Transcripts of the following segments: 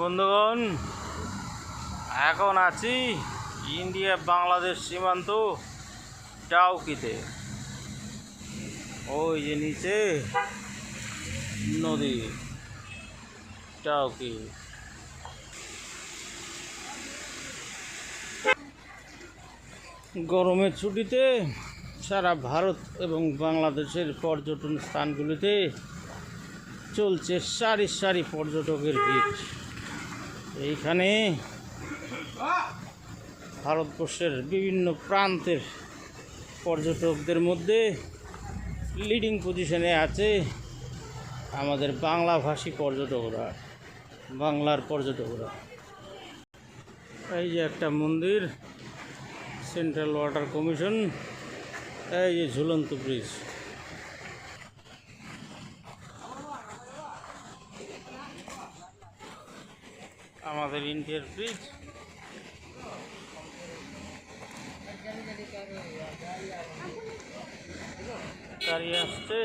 বন্ধুগণ, এখন আছি ইন্ডিয়া, বাংলাদেশ সীমান্ত ডাউকিতে। ওই যে নিচে নদী ডাউকি। গরমের ছুটিতে সারা ভারত এবং বাংলাদেশের পর্যটন স্থানগুলিতে চলছে সারি সারি পর্যটকের ভিড়। এইখানে ভারতবর্ষের বিভিন্ন প্রান্তের পর্যটকদের মধ্যে লিডিং পজিশনে আছে আমাদের বাংলাভাষী পর্যটকরা, বাংলার পর্যটকরা। এই যে একটা মন্দির সেন্ট্রাল ওয়াটার কমিশন এই যে ঝুলন্ত ব্রিজ আমাদের ইন্ডিয়ার ব্রিজ গাড়ি আসছে।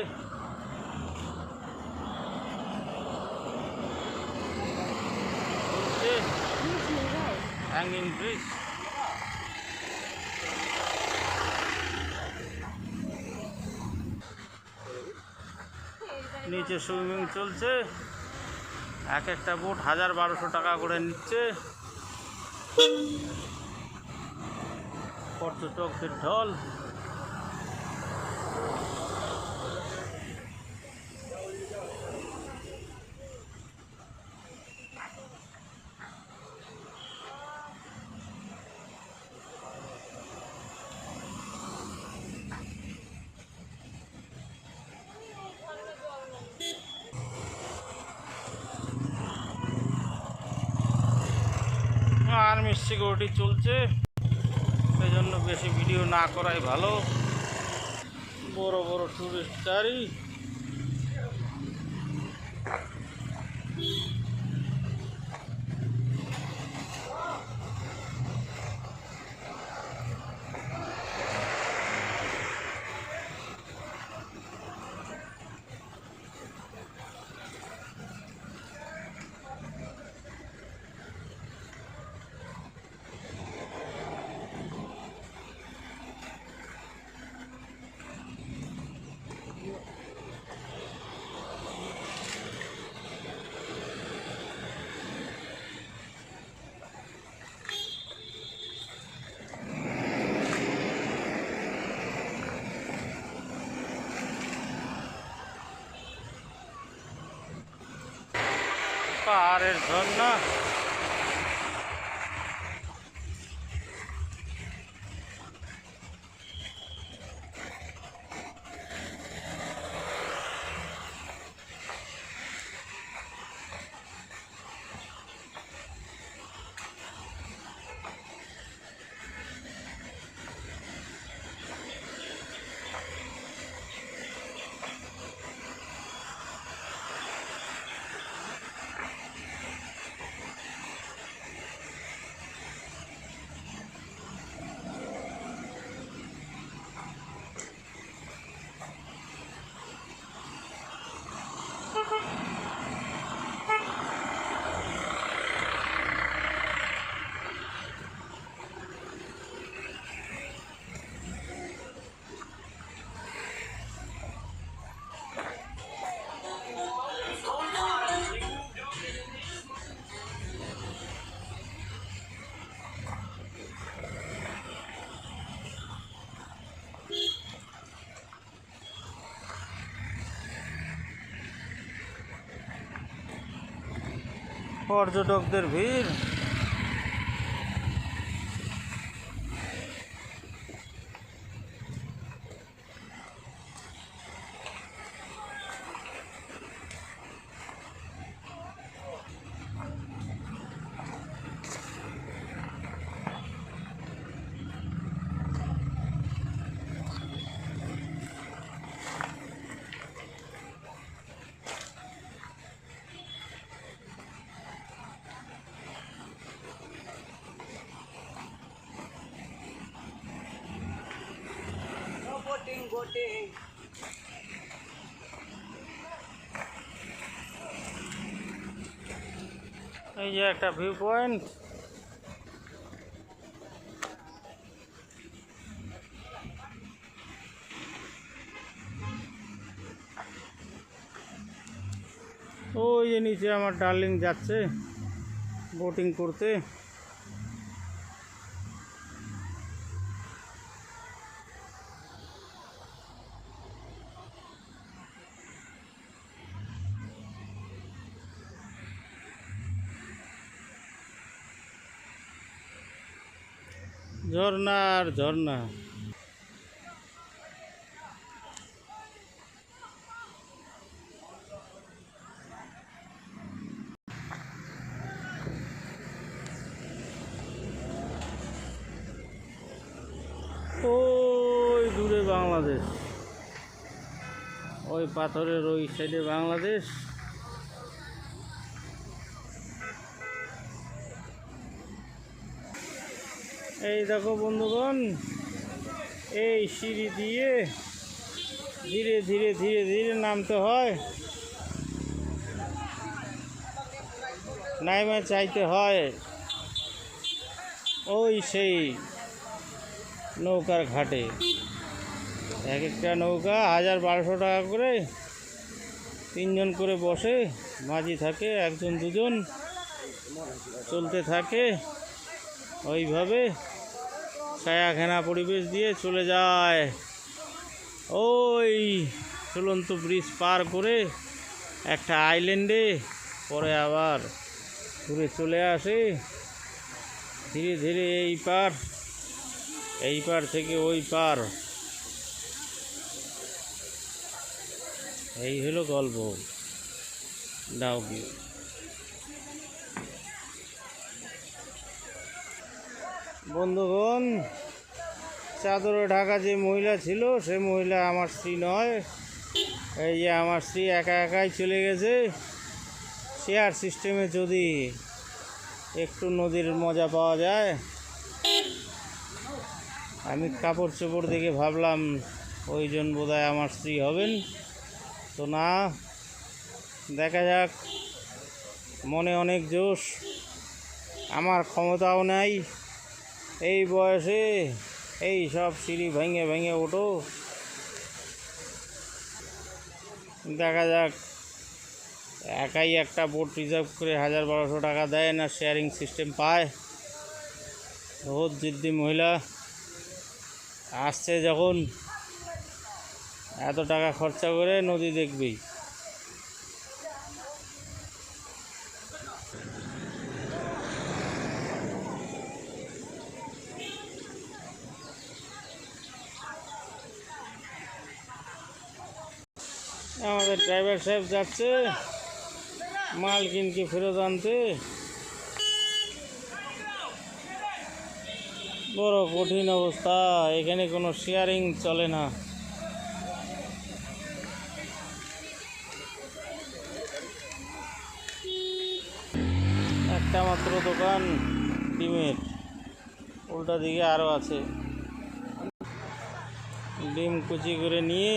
হ্যাঙ্গিং ব্রিজ নিচে সুইমিং চলছে। এক একটা বুট হাজার বারোশো টাকা করে নিচ্ছে। পর্যটকদের ঢল। আর্মি সিকিউরিটি চলছে। সেই জন্য বেশি ভিডিও না করাই ভালো। বড় বড় টুরিস্ট গাড়ি। পাহাড়ের ঝর্ণা পর্যটকদের ভিড়। Boating, boating. এই যে একটা ভিউ পয়েন্ট ওই যে নিচে আমার ডার্লিং যাচ্ছে বোটিং করতে ঝর্ণা আর ঝর্ণা। ওই দূরে বাংলাদেশ। ওই পাথরের ওই সাইডে বাংলাদেশ। এই দেখো বন্ধুগণ, এই সিঁড়ি দিয়ে ধীরে ধীরে ধীরে ধীরে নামতে হয়। নাইমে চাইতে হয়, ওই সেই নৌকার ঘাটে। এক একটা নৌকা হাজার বারোশো টাকা করে, তিনজন করে বসে, মাঝি থাকে, একজন দুজন চলতে থাকে। ওইভাবে ছায়াখানা পরিবেশ দিয়ে চলে যায়। ওই চলন্ত ব্রিজ পার করে একটা আইল্যান্ডে পরে আবার ঘুরে চলে আসে। ধীরে ধীরে এই পার এই পার থেকে ওই পার। এই হলো গল্প। ডাউকি বন্ধুগণ, চাদরে ঢাকা যে মহিলা ছিল, সে মহিলা আমার স্ত্রী নয়। এই যে আমার স্ত্রী একা একাই চলে গেছে। শেয়ার সিস্টেমে যদি একটু নদীর মজা পাওয়া যায়, আমি কাপড় চোপড় দেখে ভাবলাম ওইজন বোধহয় আমার স্ত্রী হবেন। তো না, দেখা যাক, মনে অনেক জোশ, আমার ক্ষমতাও নাই। এই বয়সে এই সব সিঁড়ি ভেঙে ভেঙে ওঠো। দেখা যাক, একাই একটা বোট রিজার্ভ করে হাজার বারোশো টাকা দেয় না শেয়ারিং সিস্টেম পায়। বহুত জিদ্দি মহিলা আসছে যখন। এত টাকা খরচা করে নদী দেখবি। আমাদের ড্রাইভার সাহেব যাচ্ছে, মাল কিনকে ফেরত আনতে। বড় কঠিন অবস্থা, এখানে কোনো শেয়ারিং চলে না। একটা মাত্র দোকান, ডিমের। উল্টা দিকে আরও আছে। ডিম কুচি করে নিয়ে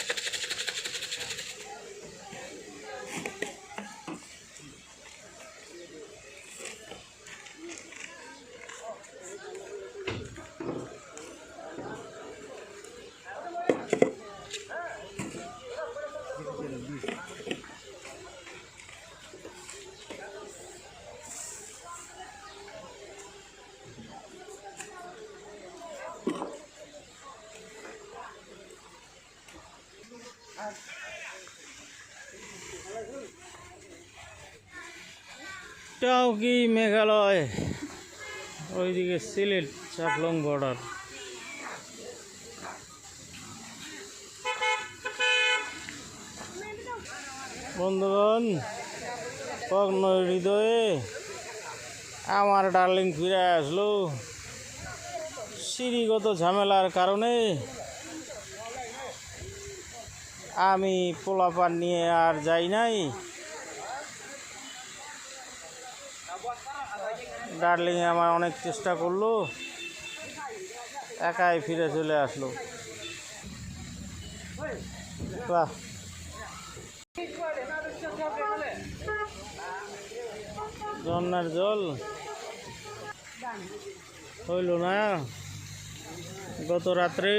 Rasa. টাউকি মেঘালয়? ওইদিকে সিলেট, চাপলং বর্ডার বন্ধুগণ কগ্ন হৃদয়ে আমার ডার্লিং ফিরে আসলো। সিঁড়িগত ঝামেলার কারণে আমি পোলাপান নিয়ে আর যাই নাই। ডার্লিং আমার অনেক চেষ্টা করল। একাই ফিরে চলে আসলো। বাহ। ঝর্নার জল। হইল না। গত রাত্রে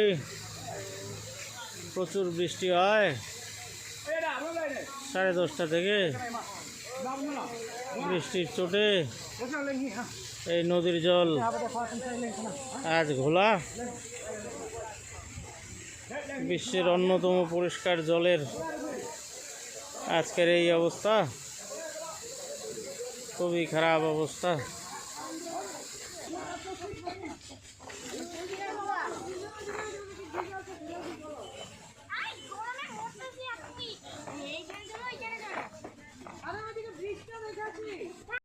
প্রচুর বৃষ্টি হয়। সাড়ে দশটা থেকে। বৃষ্টির চোটে। এই নদীর জল আজ ঘোলা। বিশ্বের অন্যতম পরিষ্কার জলের আজকের এই অবস্থা। খুবই খারাপ অবস্থা।